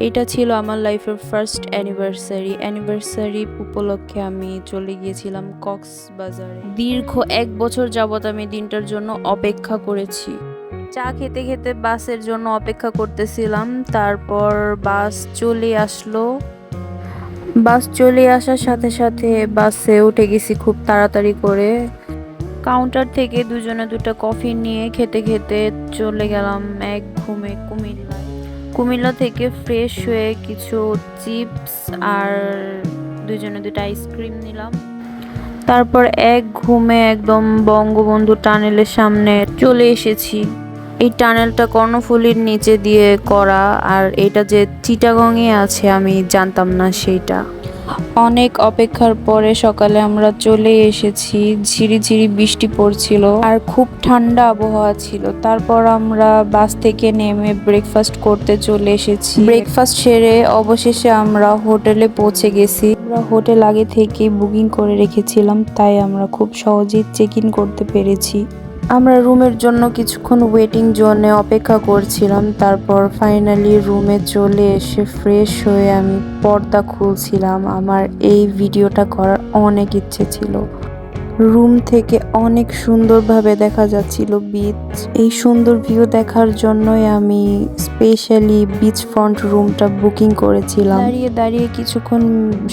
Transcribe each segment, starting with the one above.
এটা ছিল আমার লাইফের ফার্স্ট অ্যানিভার্সারি অ্যানিভার্সারি উপলক্ষে আমি চলে গিয়েছিলাম কক্সবাজারে। দীর্ঘ এক বছর যাবত আমি দিনটার জন্য অপেক্ষা করেছি। চা খেতে খেতে বাসের জন্য অপেক্ষা করতেছিলাম। তারপর বাস চলে আসলো। বাস চলে আসার সাথে সাথে বাসে উঠে গেছি খুব তাড়াতাড়ি করে। কাউন্টার থেকে দুজনে দুটো কফি নিয়ে খেতে খেতে চলে গেলাম এক ঘুমে কুমিল্লায় কুমিল্লা থেকে ফ্রেশ হয়ে কিছু চিপস আর দুজনে দুটো আইসক্রিম নিলাম। তারপর এক ঘুমে একদম বঙ্গবন্ধু টানেলের সামনে চলে এসেছি। এই টানেলটা কর্ণফুলির নিচে দিয়ে করা আর এটা যে চিটাগংয়ে আছে আমি জানতাম না সেইটা। অনেক অপেক্ষার পরে সকালে আমরা চলে এসেছি। ঝিরি ঝিরি বৃষ্টি পড়ছিল আর খুব ঠান্ডা আবহাওয়া ছিল। তারপর আমরা বাস থেকে নেমে ব্রেকফাস্ট করতে চলে এসেছি। ব্রেকফাস্ট সেরে অবশেষে আমরা হোটেলে পৌঁছে গেছি। আমরা হোটেল আগে থেকে বুকিং করে রেখেছিলাম, তাই আমরা খুব সহজেই চেক ইন করতে পেরেছি। আমরা রুমের জন্য কিছুক্ষণ ওয়েটিং জোনে অপেক্ষা করছিলাম, তারপর ফাইনালি রুমে চলে এসে ফ্রেশ হয়ে আমি পর্দা খুলছিলাম। আমার এই ভিডিওটা করার অনেক ইচ্ছে ছিল। রুম থেকে অনেক সুন্দরভাবে দেখা যাচ্ছিল বিচ এই সুন্দর ভিউ দেখার জন্যই আমি স্পেশালি বিচ ফ্রন্ট রুমটা বুকিং করেছিলাম। দাঁড়িয়ে দাঁড়িয়ে কিছুক্ষণ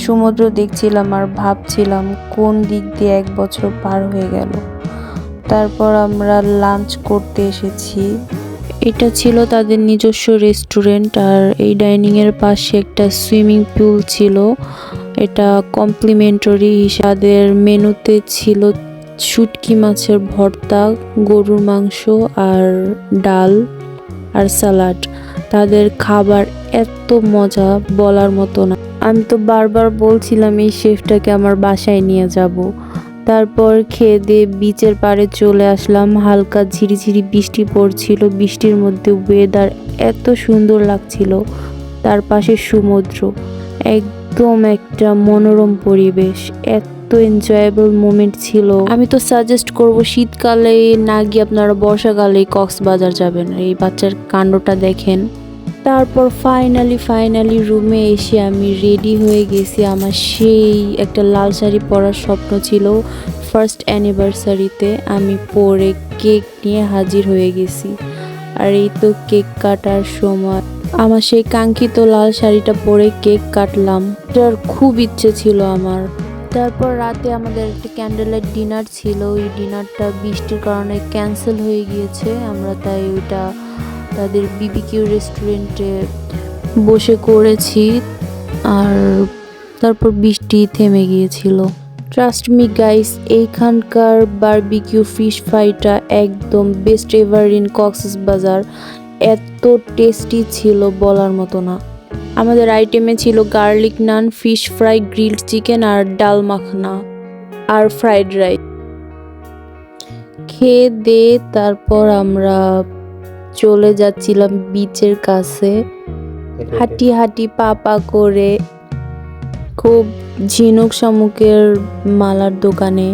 সমুদ্র দেখছিলাম আর ভাবছিলাম কোন দিক দিয়ে এক বছর পার হয়ে গেল। তারপর আমরা লাঞ্চ করতে এসেছি। এটা ছিল তাদের নিজস্ব রেস্টুরেন্ট আর এই ডাইনিং এর পাশে একটা সুইমিং পুল ছিল। এটা কমপ্লিমেন্টারি তাদের মেনুতে ছিল শুটকি মাছের ভর্তা, গরুর মাংস আর ডাল আর স্যালাড তাদের খাবার এত মজা বলার মতো না। আমি তো বারবার বলছিলাম এই শেফটাকে আমার বাসায় নিয়ে যাব। তারপর খেয়ে দিয়ে বিচের পাড়ে চলে আসলাম। হালকা ঝিরিঝিরি বৃষ্টি পড়ছিল। বৃষ্টির মধ্যে ওয়েদার এত সুন্দর লাগছিল। তার পাশে সমুদ্র। একদম একটা মনোরম পরিবেশ। এত এনজয়েবল মোমেন্ট ছিল। আমি তো সাজেস্ট করব শীতকালে না গিয়ে আপনারা বর্ষাকালে কক্সবাজার যাবেন। এই বাচ্চার কাণ্ডটা দেখেন। তারপর ফাইনালি ফাইনালি রুমে এসে আমি রেডি হয়ে গেছি। আমার সেই একটা লাল শাড়ি পরার স্বপ্ন ছিল ফার্স্ট অ্যানিভার্সারিতে আমি পরে কেক নিয়ে হাজির হয়ে গেছি। আর এই তো কেক কাটার সময়। আমার সেই কাঙ্ক্ষিত লাল শাড়িটা পরে কেক কাটলাম। এটার খুব ইচ্ছে ছিল আমার। তারপর রাতে আমাদের একটা ক্যান্ডেল লাইট ডিনার ছিল। ওই ডিনারটা বৃষ্টির কারণে ক্যান্সেল হয়ে গিয়েছে। আমরা তাই ওইটা তাদের বিবিকিউ রেস্টুরেন্টে বসে করেছি আর তারপর বৃষ্টি থেমে গিয়েছিল। ট্রাস্ট মি গাইস এইখানকার বারবিকিউ ফিশ ফ্রাইটা একদম বেস্ট এভার ইন কক্সেস বাজার এত টেস্টি ছিল বলার মতো না। আমাদের আইটেমে ছিল garlic naan fish fry grilled chicken আর ডাল মাখনা আর ফ্রাইড রাইস খেয়ে দে, তারপর আমরা চলে যাচ্ছিলাম বিচের কাছে। হাঁটি হাঁটি পা পা করে খুব ঝিনুক শামুকের মালার দোকানে।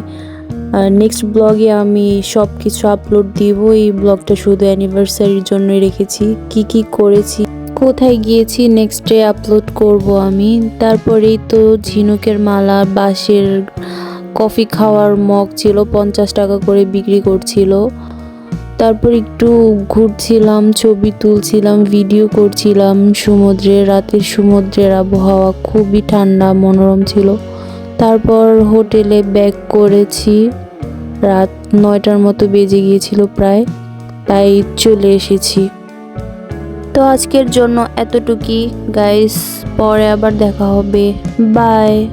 নেক্সট ব্লগে আমি সব কিছু আপলোড দিব। এই ব্লগটা শুধু অ্যানিভার্সারির জন্যই রেখেছি। কি কি করেছি কোথায় গিয়েছি নেক্সট ডে আপলোড করব আমি। তারপরেই তো ঝিনুকের মালা বাঁশের কফি খাওয়ার মগ ছিল পঞ্চাশ টাকা করে বিক্রি করছিল। তারপর একটু ঘুরছিলাম, ছবি তুলছিলাম ভিডিও করছিলাম। সমুদ্রে রাতের সমুদ্রের আবহাওয়া খুবই ঠান্ডা, মনোরম ছিল। তারপর হোটেলে ব্যাক করেছি। রাত নয়টার মতো বেজে গিয়েছিল প্রায়, তাই চলে এসেছি। তো আজকের জন্য এতটুকুই। গাইস পরে আবার দেখা হবে। বাই